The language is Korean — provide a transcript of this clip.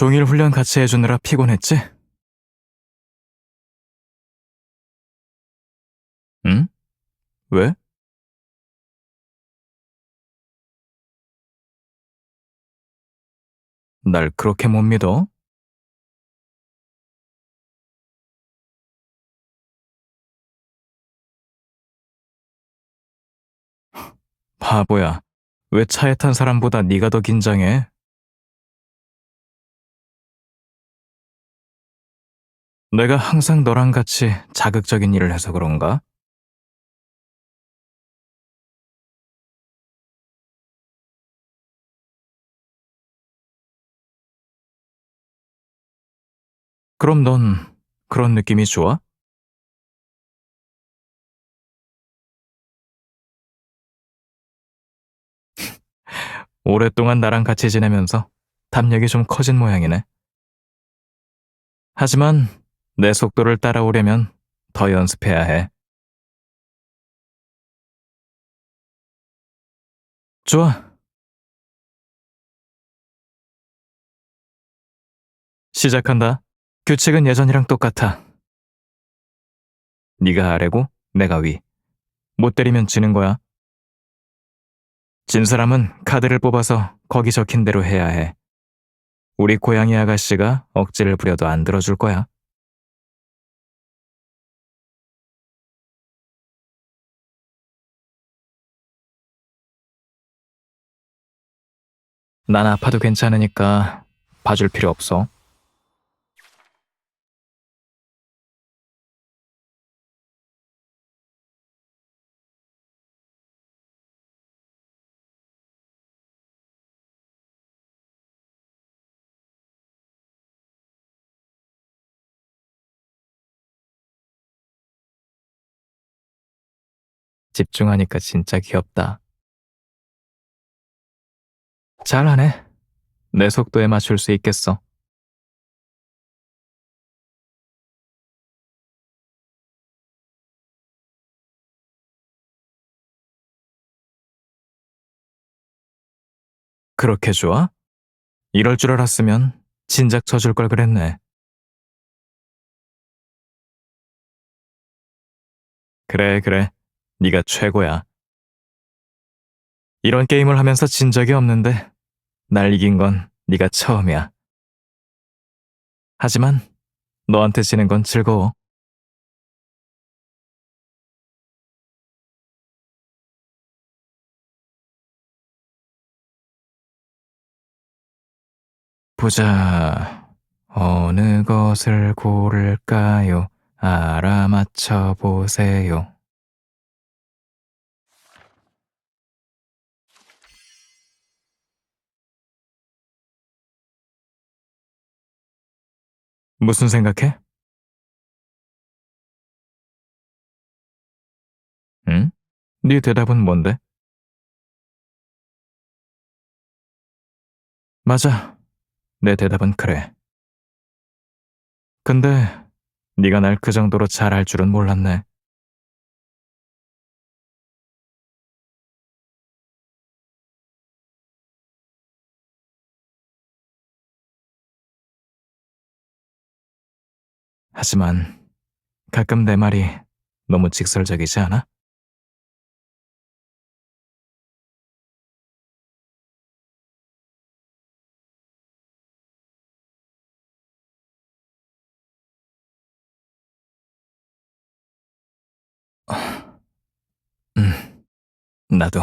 종일 훈련 같이 해주느라 피곤했지? 응? 왜? 날 그렇게 못 믿어? 바보야. 왜 차에 탄 사람보다 네가 더 긴장해? 내가 항상 너랑 같이 자극적인 일을 해서 그런가? 그럼 넌 그런 느낌이 좋아? 오랫동안 나랑 같이 지내면서 담력이 좀 커진 모양이네. 하지만 내 속도를 따라오려면 더 연습해야 해. 좋아. 시작한다. 규칙은 예전이랑 똑같아. 네가 아래고 내가 위. 못 때리면 지는 거야. 진 사람은 카드를 뽑아서 거기 적힌 대로 해야 해. 우리 고양이 아가씨가 억지를 부려도 안 들어줄 거야. 난 아파도 괜찮으니까 봐줄 필요 없어. 집중하니까 진짜 귀엽다. 잘하네. 내 속도에 맞출 수 있겠어. 그렇게 좋아? 이럴 줄 알았으면 진작 쳐줄 걸 그랬네. 그래, 그래. 네가 최고야. 이런 게임을 하면서 진 적이 없는데 날 이긴 건 네가 처음이야. 하지만 너한테 지는 건 즐거워. 보자. 어느 것을 고를까요? 알아맞혀 보세요. 무슨 생각해? 응? 네 대답은 뭔데? 맞아. 내 대답은 그래. 근데 네가 날 그 정도로 잘 알 줄은 몰랐네. 하지만 가끔 내 말이 너무 직설적이지 않아? 음, 나도.